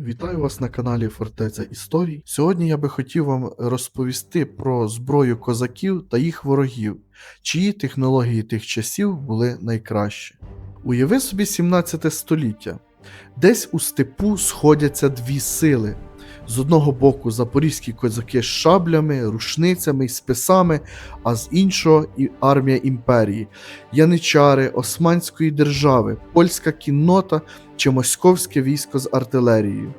Вітаю вас на каналі Фортеця Історій. Сьогодні я би хотів вам розповісти про зброю козаків та їх ворогів, чиї технології тих часів були найкращі. Уяви собі 17 століття. Десь у степу сходяться дві сили. З одного боку запорізькі козаки з шаблями, рушницями списами, а з іншого і армія імперії, яничари, Османської держави, польська кіннота чи московське військо з артилерією.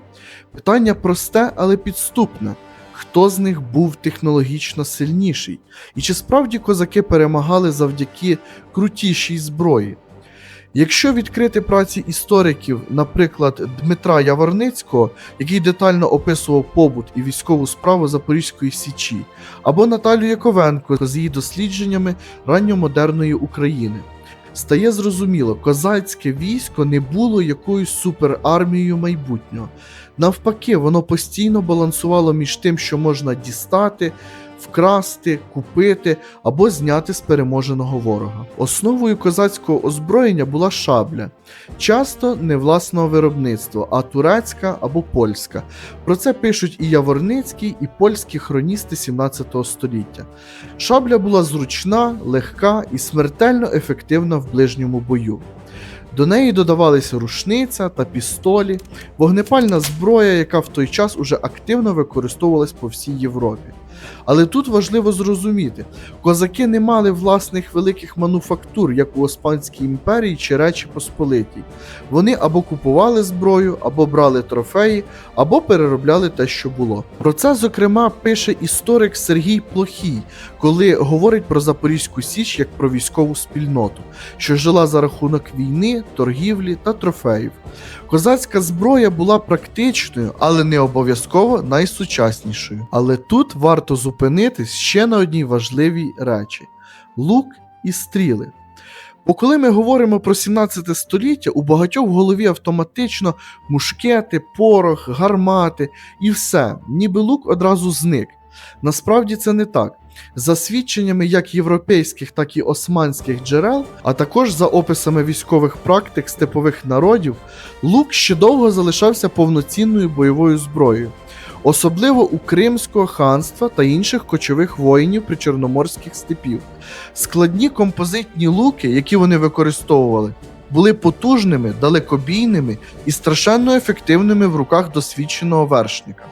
Питання просте, але підступне. Хто з них був технологічно сильніший? І чи справді козаки перемагали завдяки крутішій зброї? Якщо відкрити праці істориків, наприклад, Дмитра Яворницького, який детально описував побут і військову справу Запорізької Січі, або Наталю Яковенко з її дослідженнями ранньомодерної України, стає зрозуміло, козацьке військо не було якоюсь суперармією майбутнього. Навпаки, воно постійно балансувало між тим, що можна дістати, вкрасти, купити або зняти з переможеного ворога. Основою козацького озброєння була шабля, часто не власного виробництва, а турецька або польська. Про це пишуть і Яворницький, і польські хроністи 17 століття. Шабля була зручна, легка і смертельно ефективна в ближньому бою. До неї додавалися рушниця та пістолі, вогнепальна зброя, яка в той час уже активно використовувалась по всій Європі. Але тут важливо зрозуміти, козаки не мали власних великих мануфактур, як у Османській імперії чи Речі Посполитій. Вони або купували зброю, або брали трофеї, або переробляли те, що було. Про це, зокрема, пише історик Сергій Плохій, коли говорить про Запорізьку Січ як про військову спільноту, що жила за рахунок війни, торгівлі та трофеїв. Козацька зброя була практичною, але не обов'язково найсучаснішою. Але тут варто зупинитись ще на одній важливій речі: лук і стріли. Бо коли ми говоримо про 17 століття, у багатьох в голові автоматично мушкети, порох, гармати і все, ніби лук одразу зник. Насправді це не так. За свідченнями як європейських, так і османських джерел, а також за описами військових практик степових народів, лук ще довго залишався повноцінною бойовою зброєю, особливо у Кримського ханства та інших кочових воїнів причорноморських степів. Складні композитні луки, які вони використовували, були потужними, далекобійними і страшенно ефективними в руках досвідченого вершника.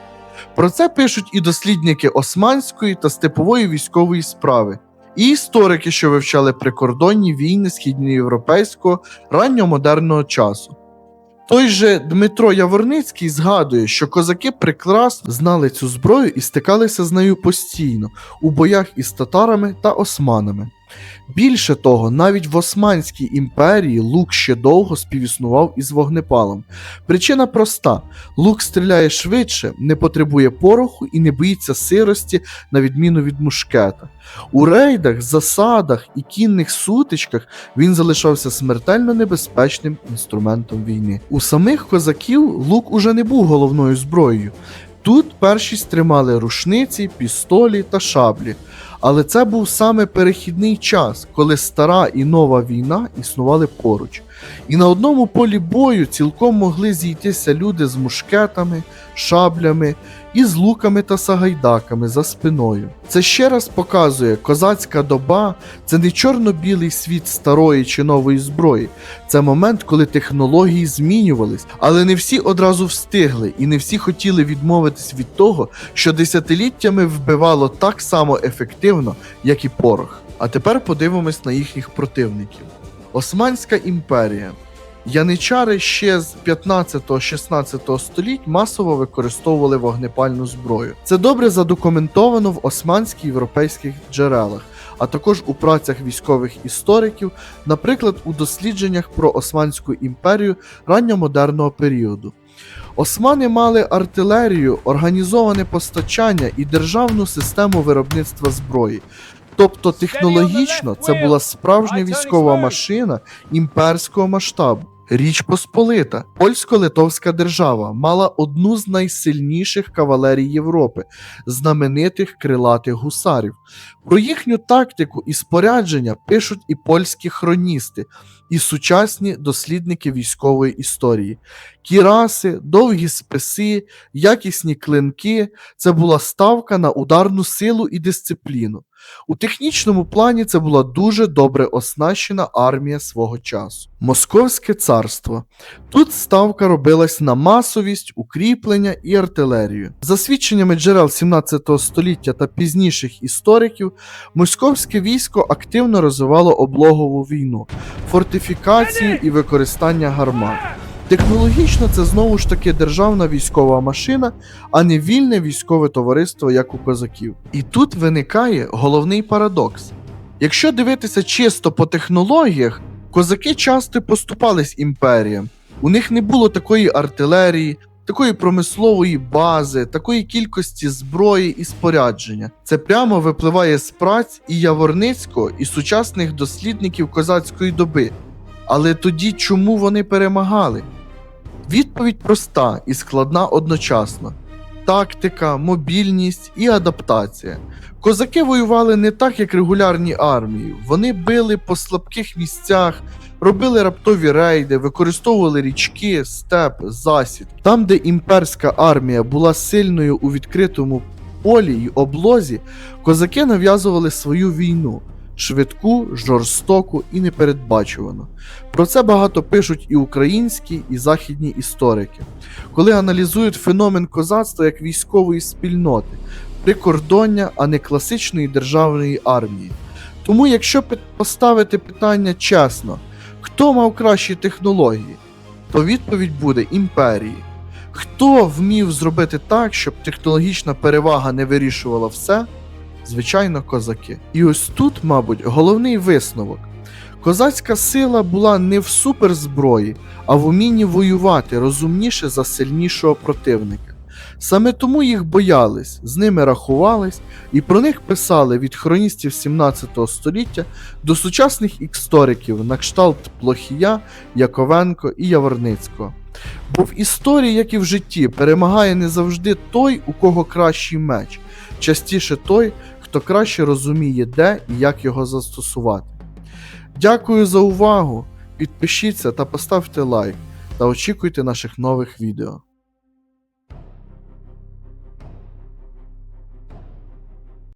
Про це пишуть і дослідники османської та степової військової справи, і історики, що вивчали прикордонні війни східноєвропейського ранньомодерного часу. Той же Дмитро Яворницький згадує, що козаки прекрасно знали цю зброю і стикалися з нею постійно у боях із татарами та османами. Більше того, навіть в Османській імперії лук ще довго співіснував із вогнепалом. Причина проста: лук стріляє швидше, не потребує пороху і не боїться сирості, на відміну від мушкета. У рейдах, засадах і кінних сутичках він залишався смертельно небезпечним інструментом війни. У самих козаків лук уже не був головною зброєю. Тут першість тримали рушниці, пістолі та шаблі. Але це був саме перехідний час, коли стара і нова війна існували поруч. І на одному полі бою цілком могли зійтися люди з мушкетами, шаблями і з луками та сагайдаками за спиною. Це ще раз показує, козацька доба це не чорно-білий світ старої чи нової зброї. Це момент, коли технології змінювались, але не всі одразу встигли, і не всі хотіли відмовитись від того, що десятиліттями вбивало так само ефективно, як і порох. А тепер подивимось на їхніх противників. Османська імперія. Яничари ще з 15-16 століть масово використовували вогнепальну зброю. Це добре задокументовано в османських європейських джерелах, а також у працях військових істориків, наприклад, у дослідженнях про Османську імперію ранньомодерного періоду. Османи мали артилерію, організоване постачання і державну систему виробництва зброї. Тобто технологічно це була справжня військова машина імперського масштабу. Річ Посполита, польсько-литовська держава, мала одну з найсильніших кавалерій Європи, знаменитих крилатих гусарів. Про їхню тактику і спорядження пишуть і польські хроністи. і сучасні дослідники військової історії. Кіраси, довгі списи, якісні клинки це була ставка на ударну силу і дисципліну. У технічному плані це була дуже добре оснащена армія свого часу. Московське царство. Тут ставка робилась на масовість, укріплення і артилерію. За свідченнями джерел 17 століття та пізніших істориків, московське військо активно розвивало облогову війну, фортифікацію і використання гармат. Технологічно це знову ж таки державна військова машина, а не вільне військове товариство, як у козаків. І тут виникає головний парадокс. Якщо дивитися чисто по технологіях, козаки часто поступались імперіям. У них не було такої артилерії, такої промислової бази, такої кількості зброї і спорядження. Це прямо випливає з праць і Яворницького, і сучасних дослідників козацької доби. Але тоді чому вони перемагали? Відповідь проста і складна одночасно: тактика, мобільність і адаптація. Козаки воювали не так, як регулярні армії. Вони били по слабких місцях, робили раптові рейди, використовували річки, степ, засід. Там, де імперська армія була сильною у відкритому полі й облозі, козаки нав'язували свою війну. Швидку, жорстоку і непередбачувану. Про це багато пишуть і українські, і західні історики, коли аналізують феномен козацтва як військової спільноти, прикордоння, а не класичної державної армії. Тому, якщо поставити питання чесно, хто мав кращі технології, то відповідь буде імперії. Хто вмів зробити так, щоб технологічна перевага не вирішувала все? Звичайно, козаки. І ось тут, мабуть, головний висновок. Козацька сила була не в суперзброї, а в умінні воювати розумніше за сильнішого противника. Саме тому їх боялись, з ними рахувались, і про них писали від хроністів 17 століття до сучасних істориків на кшталт Плохія, Яковенко і Яворницького. Бо в історії, як і в житті, перемагає не завжди той, у кого кращий меч, частіше той, хто краще розуміє, де і як його застосувати. Дякую за увагу! Підпишіться та поставте лайк та очікуйте наших нових відео.